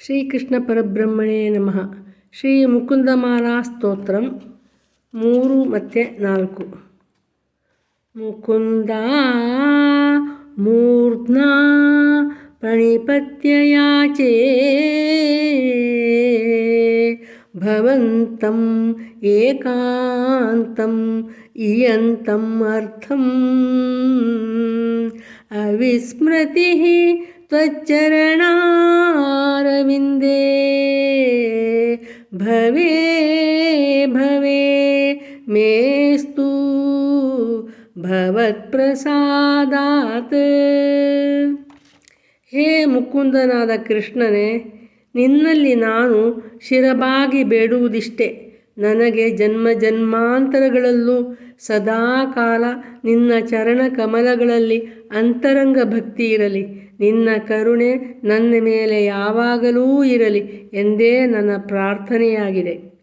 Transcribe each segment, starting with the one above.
శ్రీకృష్ణ పరబ్రహ్మణే నమ. శ్రీ ಮುಕುಂದಮಾಲ స్తోత్రం ಮೂರು ಮತ್ತು ನಾಲ್ಕು ముకుంద ಮೂರ್ಧ್ನ ಪ್ರಣಿಪತ್ಯಯಾಚೇ ఏకాంతం ఇయంతం అర్థం. అవిస్మృతి త్వచ్చరణా भवे भवे मेस्तु ಭವತ್ಪ್ರಸಾದಾತ್ ಹೇ ಮುಕುಂದನಾದ ಕೃಷ್ಣನೇ ನಿನ್ನಲ್ಲಿ ನಾನು ಶಿರಬಾಗಿ ಬೇಡುವುದಿಷ್ಟೇ ನನಗೆ ಜನ್ಮ ಜನ್ಮಾಂತರಗಳಲ್ಲೂ ಸದಾಕಾಲ ನಿನ್ನ ಚರಣ ಕಮಲಗಳಲ್ಲಿ ಅಂತರಂಗ ಭಕ್ತಿ ಇರಲಿ. ನಿನ್ನ ಕರುಣೆ ನನ್ನ ಮೇಲೆ ಯಾವಾಗಲೂ ಇರಲಿ ಎಂದೇ ನನ್ನ ಪ್ರಾರ್ಥನೆಯಾಗಿದೆ.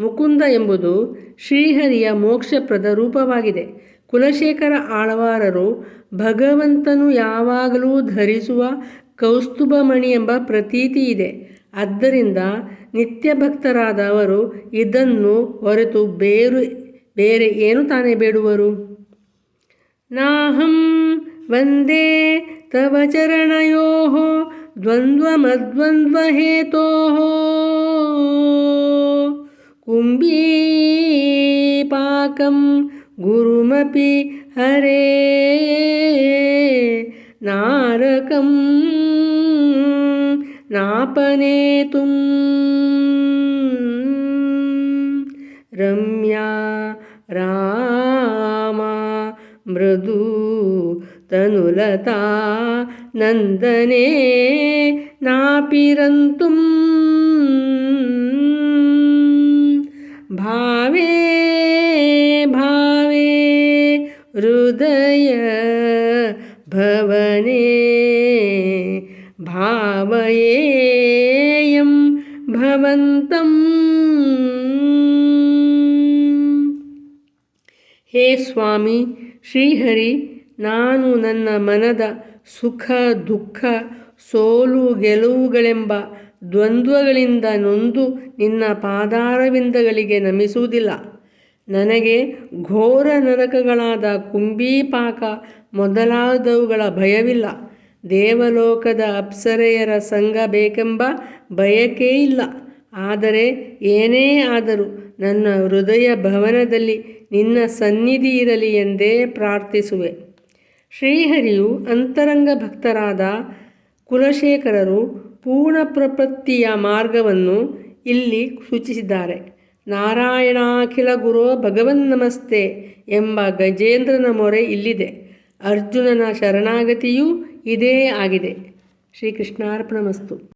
ಮುಕುಂದ ಎಂಬುದು ಶ್ರೀಹರಿಯ ಮೋಕ್ಷಪ್ರದ ರೂಪವಾಗಿದೆ. ಕುಲಶೇಖರ ಆಳ್ವಾರರು ಭಗವಂತನು ಯಾವಾಗಲೂ ಧರಿಸುವ ಕೌಸ್ತುಭಮಣಿ ಎಂಬ ಪ್ರತೀತಿ ಇದೆ. ಆದ್ದರಿಂದ ನಿತ್ಯ ಭಕ್ತರಾದ ಅವರು ಇದನ್ನು ಹೊರತು ಬೇರು, ಬೇರೆ ಏನು ತಾನೇ ಬೇಡುವರು? ನಾಹಂ ವಂದೇ ತವ ಚರಣಯೋ ದ್ವಂದ್ವಮದ್ವಂದ್ವಹೇತೋ ಕುಂಬೀಪಾಕಂ ಗುರುಮಪಿ ಹರೇ ನಾರಕಂ नापनेतुं रम्या रामा मृदु तनुलता नन्दने नापिरन्तुं भावे भावे हृदय भवने। ಭಾವಯೇಯಂ ಭವಂತಂ ಹೇ ಸ್ವಾಮಿ ಶ್ರೀಹರಿ ನಾನು ನನ್ನ ಮನದ ಸುಖ, ದುಃಖ, ಸೋಲು, ಗೆಲುವುಗಳೆಂಬ ದ್ವಂದ್ವಗಳಿಂದ ನೊಂದು ನಿನ್ನ ಪಾದಾರವಿಂದಗಳಿಗೆ ನಮಿಸುವುದಿಲ್ಲ. ನನಗೆ ಘೋರ ನರಕಗಳಾದ ಕುಂಬೀಪಾಕ ಮೊದಲಾದವುಗಳ ಭಯವಿಲ್ಲ. ದೇವಲೋಕದ ಅಪ್ಸರೆಯರ ಸಂಘ ಬೇಕೆಂಬ ಬಯಕೆ ಇಲ್ಲ. ಆದರೆ ಏನೇ ಆದರೂ ನನ್ನ ಹೃದಯ ಭವನದಲ್ಲಿ ನಿನ್ನ ಸನ್ನಿಧಿ ಇರಲಿ ಎಂದೇ ಪ್ರಾರ್ಥಿಸುವೆ. ಶ್ರೀಹರಿಯು ಅಂತರಂಗ ಭಕ್ತರಾದ ಕುಲಶೇಖರರು ಪೂರ್ಣ ಪ್ರಪತ್ತಿಯ ಮಾರ್ಗವನ್ನು ಇಲ್ಲಿ ಸೂಚಿಸಿದ್ದಾರೆ. ನಾರಾಯಣಾಖಿಲ ಗುರೋ ಭಗವನ್ ನಮಸ್ತೆ ಎಂಬ ಗಜೇಂದ್ರನ ಮೊರೆ ಇಲ್ಲಿದೆ. ಅರ್ಜುನನ ಶರಣಾಗತಿಯೂ ಇದೇ ಆಗಿದೆ. ಶ್ರೀಕೃಷ್ಣಾರ್ಪಣಮಸ್ತು.